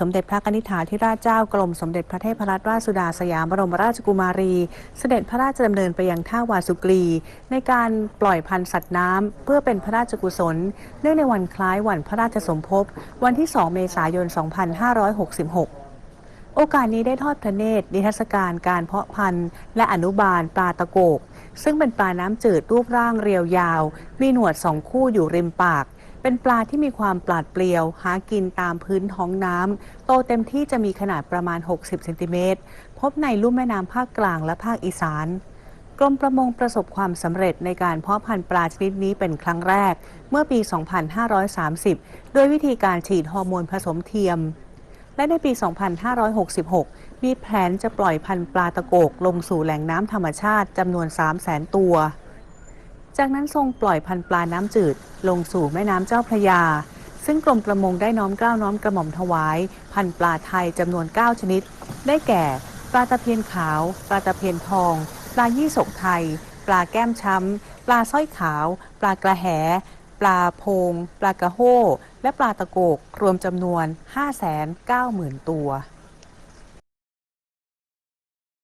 สมเด็จพระนิธิถาธิราชเจ้ากรมสมเด็จพระเทพรัตนราชสุดาสยามบรมราชกุมารี เสด็จพระราชดำเนินไปยังท่าวาสุกรี ในการปล่อยพันธุ์สัตว์น้ำ เพื่อเป็นพระราชกุศล เนื่องในวันคล้ายวันพระราชสมภพ วันที่ 2 เมษายน 2566โอกาสนี้ได้ทอดพระเนตรนิทรรศการการเพาะพันธุ์ และอนุบาลปลาตะโกก ซึ่งเป็นปลาน้ำจืดรูปร่างเรียวยาว มีหนวดสองคู่อยู่ริมปาก เป็นปลาที่มีความปราดเปรียว หากินตามพื้นท้องน้ำโตเต็มที่จะมีขนาดประมาณ 60 เซนติเมตร พบในลุ่มแม่น้ำภาคกลางและภาคอีสานกรมประมงประสบความสำเร็จในการเพาะพันธุ์ปลาชนิดนี้เป็นครั้งแรก เมื่อปี 2530 โดยวิธีการฉีดฮอร์โมนผสมเทียม และในปี 2566 มีแผนจะปล่อยพันธุ์ปลาตะโกกลงสู่แหล่งน้ำธรรมชาติจำนวน 300,000 ตัว จากนั้นทรงปล่อยพันธุ์ปลาน้ำจืด ลงสู่แม่น้ำเจ้าพระยา ซึ่งกรมประมงได้น้อมเกล้าน้อมกระหม่อมถวาย พันธุ์ปลาไทยจำนวน 9 ชนิด ได้แก่ ปลาตะเพียนขาว ปลาตะเพียนทอง ปลายี่สกไทย ปลาแก้มช้ำ ปลาสร้อยขาว ปลากระแห ปลาโพง ปลากระโห้และปลาตะโกกรวมจำนวน 590,000 ตัว